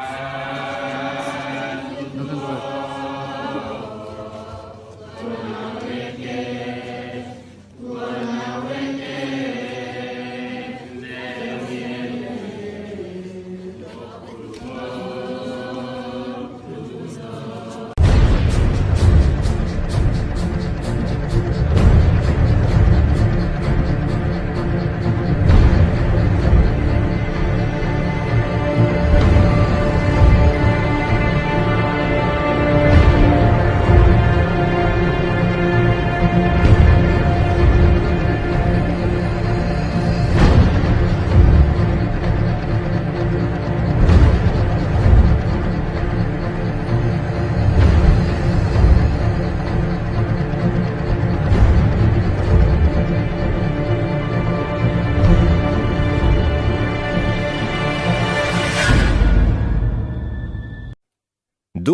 Uh...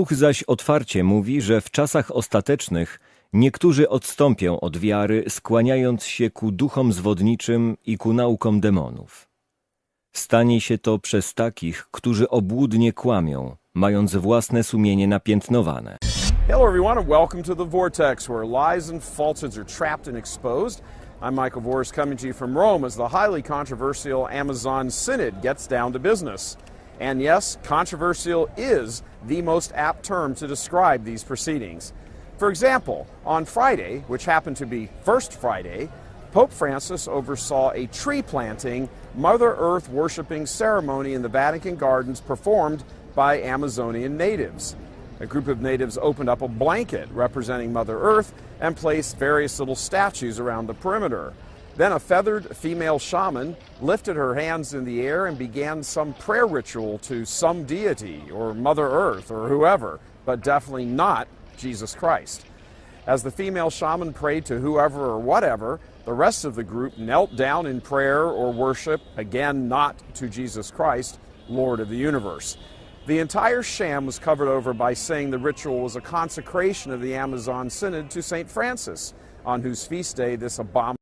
Duch zaś otwarcie mówi, że w czasach ostatecznych niektórzy odstąpią od wiary, skłaniając się ku duchom zwodniczym i ku naukom demonów. Stanie się to przez takich, którzy obłudnie kłamią, mając własne sumienie napiętnowane. Hello, everyone, and welcome to The Vortex, where lies and falsehoods are trapped and exposed. I'm Michael Voris coming to you from Rome as the highly controversial Amazon Synod gets down to business. And yes, controversial is the most apt term to describe these proceedings. For example, on Friday, which happened to be First Friday, Pope Francis oversaw a tree planting, Mother Earth worshiping ceremony in the Vatican Gardens performed by Amazonian natives. A group of natives opened up a blanket representing Mother Earth and placed various little statues around the perimeter. Then a feathered female shaman lifted her hands in the air and began some prayer ritual to some deity or Mother Earth or whoever, but definitely not Jesus Christ. As the female shaman prayed to whoever or whatever, the rest of the group knelt down in prayer or worship, again, not to Jesus Christ, Lord of the universe. The entire sham was covered over by saying the ritual was a consecration of the Amazon Synod to St. Francis, on whose feast day this abomination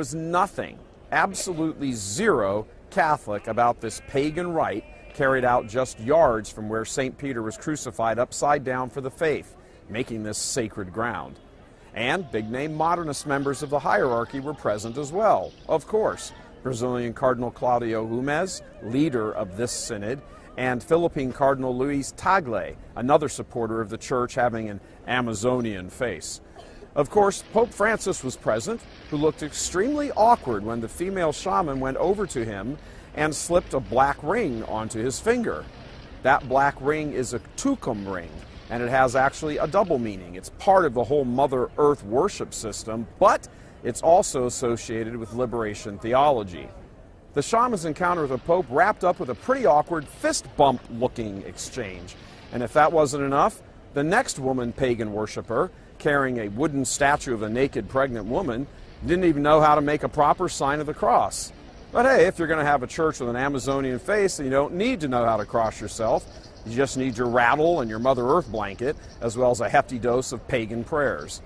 was nothing, absolutely zero Catholic about this pagan rite carried out just yards from where St. Peter was crucified upside down for the faith, making this sacred ground. And big name modernist members of the hierarchy were present as well, of course. Brazilian Cardinal Claudio Humes, leader of this synod, and Philippine Cardinal Luis Tagle, another supporter of the church having an Amazonian face. Of course, Pope Francis was present, who looked extremely awkward when the female shaman went over to him and slipped a black ring onto his finger. That black ring is a tukum ring, and it has actually a double meaning. It's part of the whole Mother Earth worship system, but it's also associated with liberation theology. The shaman's encounter with the Pope wrapped up with a pretty awkward fist bump looking exchange. And if that wasn't enough, the next woman pagan worshiper, carrying a wooden statue of a naked pregnant woman, didn't even know how to make a proper sign of the cross. But hey, if you're going to have a church with an Amazonian face, you don't need to know how to cross yourself. You just need your rattle and your Mother Earth blanket, as well as a hefty dose of pagan prayers.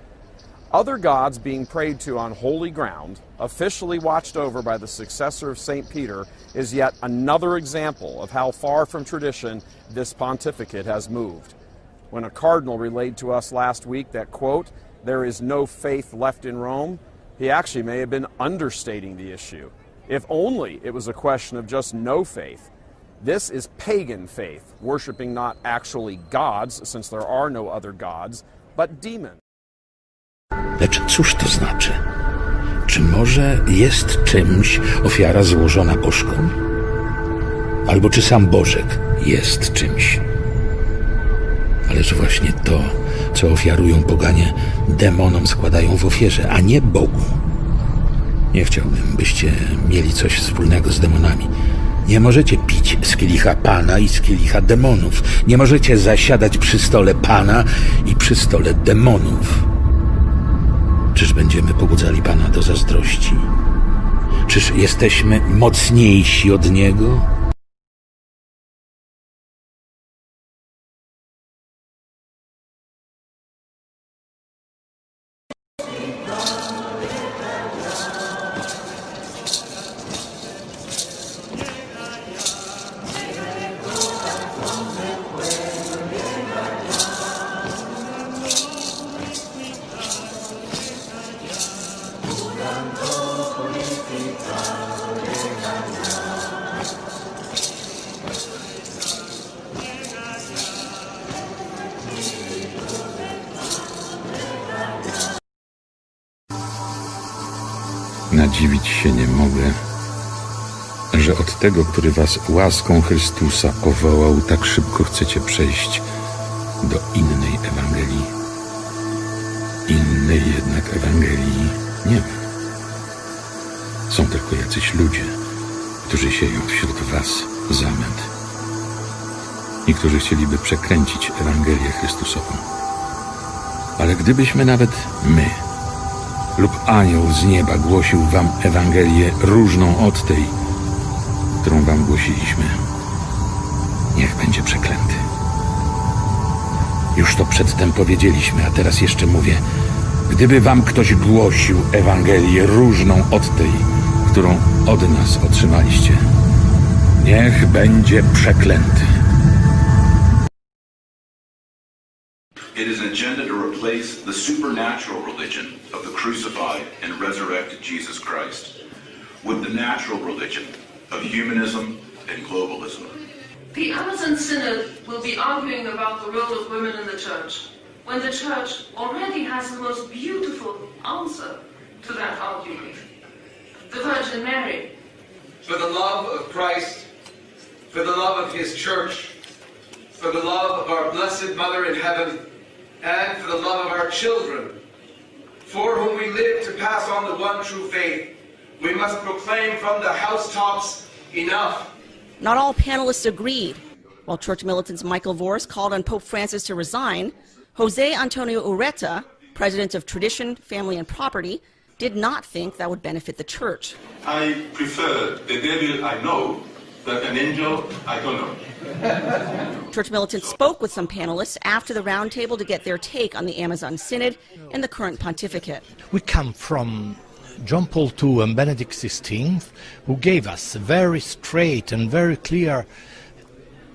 Other gods being prayed to on holy ground, officially watched over by the successor of St. Peter, is yet another example of how far from tradition this pontificate has moved. When a cardinal relayed to us last week that, quote, there is no faith left in Rome, he actually may have been understating the issue. If only it was a question of just no faith. This is pagan faith, worshiping not actually gods, since there are no other gods, but demons. Lecz cóż to znaczy? Czy może jest czymś ofiara złożona bożkom? Albo czy sam Bożek jest czymś? Ależ właśnie to, co ofiarują poganie, demonom składają w ofierze, a nie Bogu. Nie chciałbym, byście mieli coś wspólnego z demonami. Nie możecie pić z kielicha Pana i z kielicha demonów. Nie możecie zasiadać przy stole Pana i przy stole demonów. Czyż będziemy pobudzali Pana do zazdrości? Czyż jesteśmy mocniejsi od Niego? Nadziwić się nie mogę, że od tego, który was łaską Chrystusa powołał, tak szybko chcecie przejść do innej Ewangelii. Innej jednak Ewangelii nie ma. Są tylko jacyś ludzie, którzy sieją wśród was zamęt i którzy chcieliby przekręcić Ewangelię Chrystusową. Ale gdybyśmy nawet my lub anioł z nieba głosił wam Ewangelię różną od tej, którą wam głosiliśmy, niech będzie przeklęty. Już to przedtem powiedzieliśmy, a teraz jeszcze mówię. Gdyby wam ktoś głosił Ewangelię różną od tej, którą od nas otrzymaliście, niech będzie przeklęty. It is agenda to replace the supernatural religion of the crucified and resurrected Jesus Christ with the natural religion of humanism and globalism. The Amazon Synod will be arguing about the role of women in the church, when the church already has the most beautiful answer to that argument. The Virgin Mary. for the love of Christ, for the love of His church, for the love of our Blessed Mother in heaven, and for the love of our children, for whom we live to pass on the one true faith, we must proclaim from the housetops enough. Not all panelists agreed. While church militants Michael Voris called on Pope Francis to resign, Jose Antonio Ureta, president of Tradition, Family, and Property, did not think that would benefit the church. I prefer the devil I know than an angel I don't know. Church militants spoke with some panelists after the roundtable to get their take on the Amazon Synod and the current pontificate. We come from John Paul II and Benedict XVI, who gave us very straight and very clear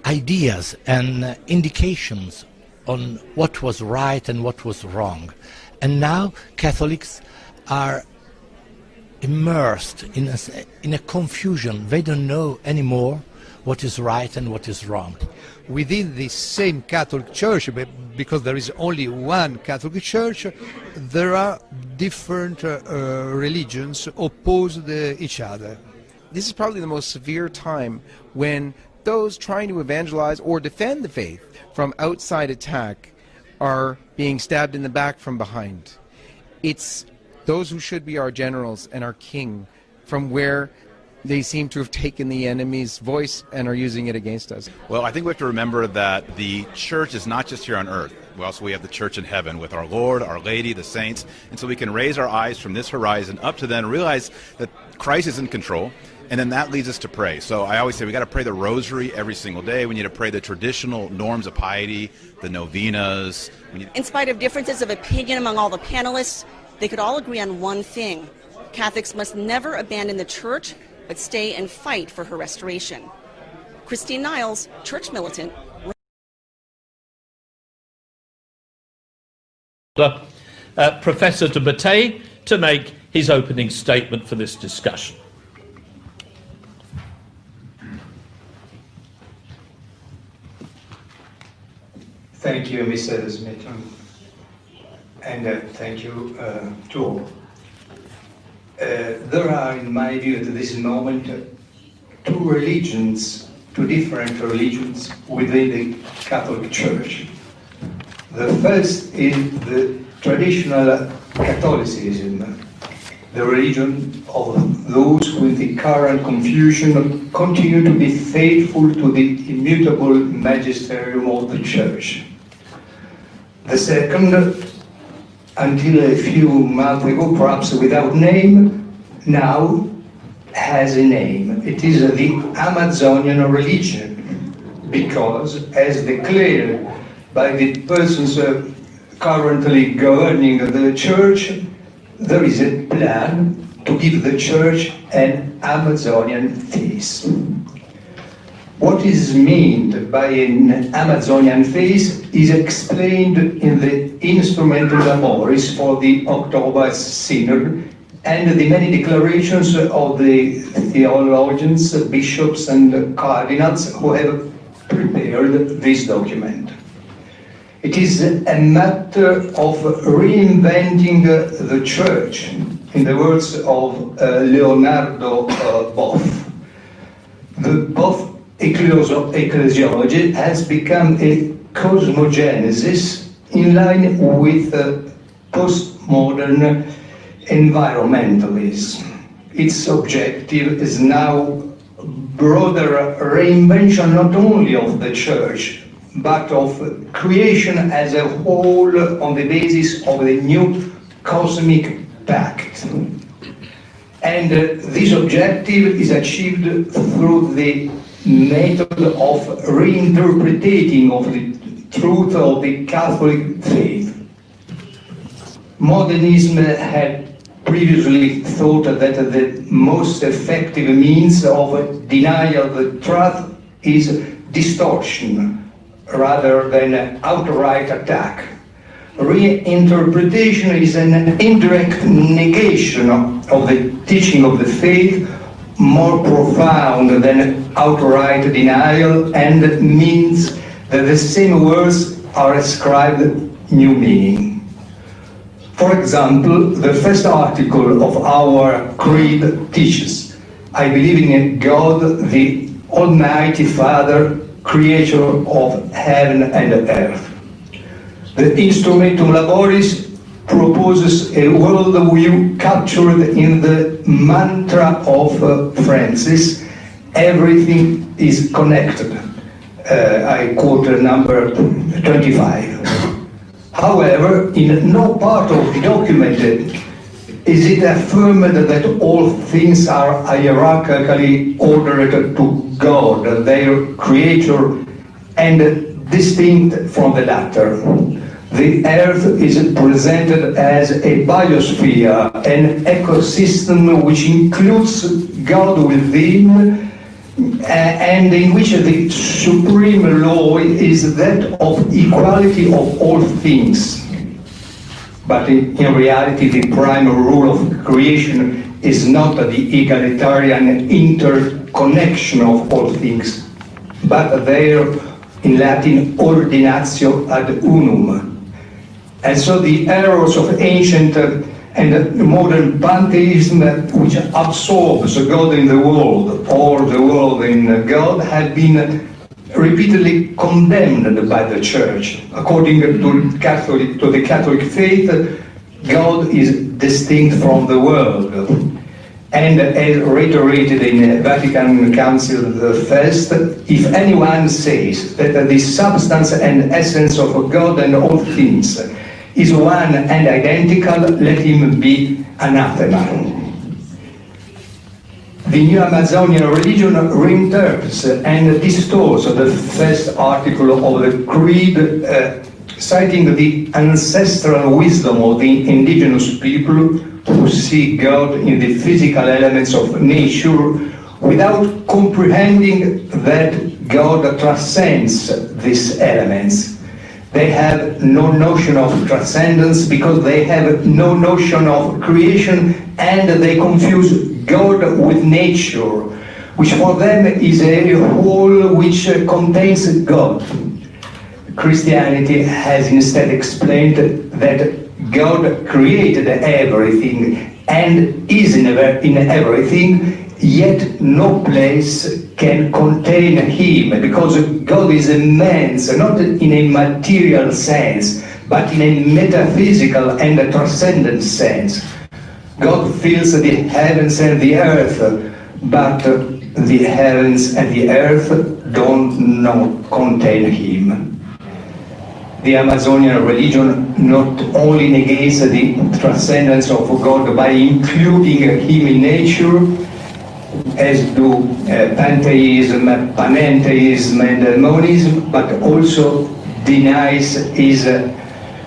ideas and indications on what was right and what was wrong. And now Catholics are immersed in a, s- in a confusion. They don't know anymore what is right and what is wrong. within the same Catholic Church, because there is only one Catholic Church, there are different uh, uh, religions opposed uh, each other. this is probably the most severe time when those trying to evangelize or defend the faith from outside attack are being stabbed in the back from behind. It's those who should be our generals and our king from where they seem to have taken the enemy's voice and are using it against us. Well, I think we have to remember that the church is not just here on earth. We also we have the church in heaven with our Lord, our Lady, the saints, and so we can raise our eyes from this horizon up to then realize that Christ is in control. And then that leads us to pray. So I always say we got to pray the rosary every single day. We need to pray the traditional norms of piety, the novenas. We need In spite of differences of opinion among all the panelists, they could all agree on one thing Catholics must never abandon the church, but stay and fight for her restoration. Christine Niles, church militant, uh, Professor de Bataille to make his opening statement for this discussion. Thank you, Mr. Smithson, and uh, thank you uh, to all. Uh, there are, in my view, at this moment, uh, two religions, two different religions within the Catholic Church. The first is the traditional Catholicism, the religion of those in the current confusion, continue to be faithful to the immutable magisterium of the Church. The second, until a few months ago, perhaps without name, now has a name. It is the Amazonian religion, because, as declared by the persons uh, currently governing the church, there is a plan to give the church an Amazonian face. What is meant by an Amazonian face is explained in the Instrumentum Amoris for the October Synod and the many declarations of the theologians, bishops, and cardinals who have prepared this document. It is a matter of reinventing the church in the words of uh, Leonardo uh, Boff. The Boff ecclesiology has become a cosmogenesis in line with uh, postmodern environmentalism. Its objective is now broader reinvention not only of the church, but of creation as a whole on the basis of the new cosmic pact. And uh, this objective is achieved through the method of reinterpreting of the truth of the Catholic faith. Modernism had previously thought that the most effective means of denial of the truth is distortion rather than outright attack. Reinterpretation is an indirect negation of the teaching of the faith, more profound than outright denial, and means that the same words are ascribed new meaning. For example, the first article of our creed teaches, I believe in God, the Almighty Father, creator of heaven and earth. The Instrumentum Laboris proposes a worldview captured in the mantra of uh, Francis, everything is connected. Uh, I quote number 25. However, in no part of the document is it affirmed that all things are hierarchically ordered to God, their creator, and distinct from the latter. The earth is presented as a biosphere, an ecosystem which includes God within and in which the supreme law is that of equality of all things. But in, reality, the primary rule of creation is not the egalitarian interconnection of all things, but their, in Latin, ordinatio ad unum. And so the errors of ancient and modern pantheism which absorbs God in the world or the world in God have been repeatedly condemned by the church. According to, Catholic, to the Catholic faith, God is distinct from the world. And as reiterated in Vatican Council I, if anyone says that the substance and essence of God and all things is one and identical, let him be anathema. The new Amazonian religion reinterprets and distorts the first article of the creed, uh, citing the ancestral wisdom of the indigenous people who see God in the physical elements of nature without comprehending that God transcends these elements. They have no notion of transcendence because they have no notion of creation and they confuse God with nature, which for them is a whole which contains God. Christianity has instead explained that God created everything and is in, in everything, yet no place can contain him because God is immense, not in a material sense, but in a metaphysical and a transcendent sense. God fills the heavens and the earth, but the heavens and the earth don't not contain him. The Amazonian religion not only negates the transcendence of God by including him in nature, as do uh, pantheism, panentheism, and monism, but also denies his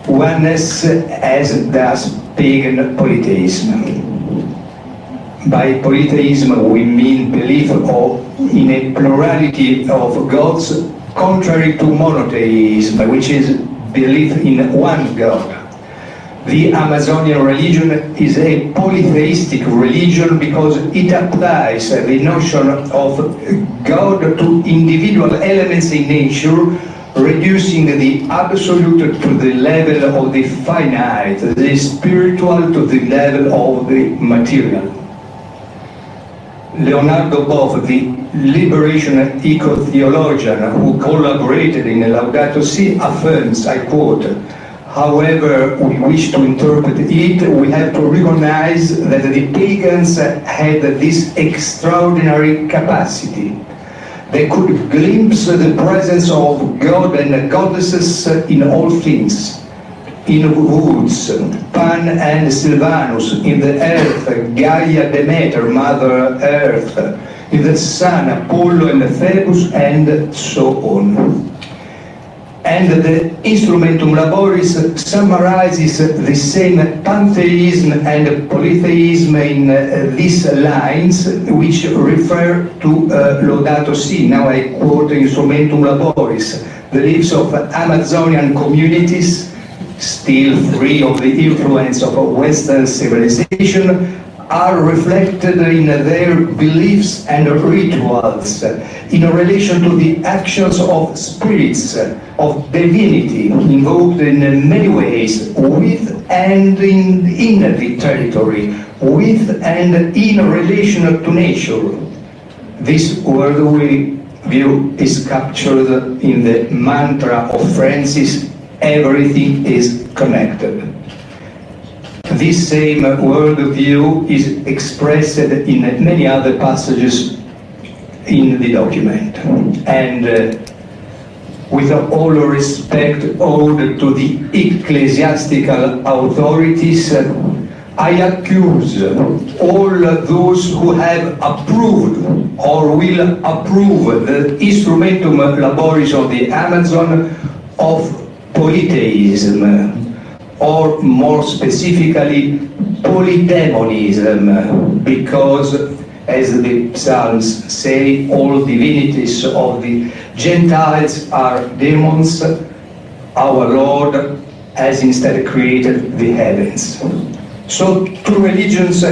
oneness as does pagan polytheism. By polytheism, we mean belief of, in a plurality of gods contrary to monotheism, which is belief in one God. The Amazonian religion is a polytheistic religion because it applies the notion of God to individual elements in nature reducing the absolute to the level of the finite, the spiritual to the level of the material. Leonardo Boff, the liberation eco-theologian who collaborated in Laudato Si, affirms, I quote, however we wish to interpret it, we have to recognize that the pagans had this extraordinary capacity. They could glimpse the presence of God and goddesses in all things in woods, Pan and Silvanus, in the earth, Gaia Demeter, Mother Earth, in the sun, Apollo and Phoebus, and so on. And the Instrumentum Laboris summarizes the same pantheism and polytheism in uh, these lines, which refer to uh, Laudato Si. Now I quote Instrumentum Laboris. The lives of Amazonian communities still free of the influence of Western civilization, are reflected in their beliefs and rituals, in relation to the actions of spirits, of divinity, invoked in many ways, with and in, in the territory, with and in relation to nature. This worldly view is captured in the mantra of Francis everything is connected. This same worldview is expressed in many other passages in the document. And uh, with all respect owed to the ecclesiastical authorities, uh, I accuse all those who have approved or will approve the instrumentum laboris of the Amazon of polytheism, or more specifically, polydemonism, because, as the Psalms say, all divinities of the Gentiles are demons. Our Lord has instead created the heavens. So two religions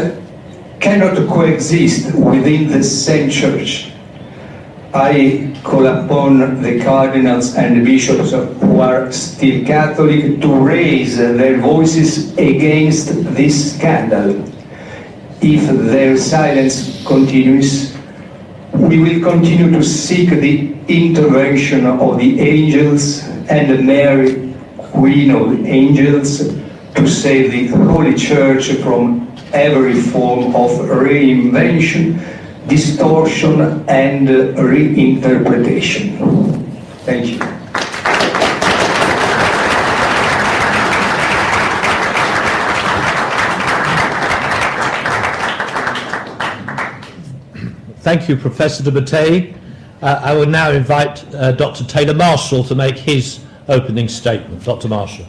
cannot coexist within the same church. I call upon the cardinals and bishops who are still Catholic to raise their voices against this scandal. If their silence continues, we will continue to seek the intervention of the angels and Mary, Queen of Angels, to save the Holy Church from every form of reinvention distortion and reinterpretation. Thank you. Thank you, Professor de Mattei. Uh, I will now invite uh, Dr. Taylor Marshall to make his opening statement. Dr. Marshall.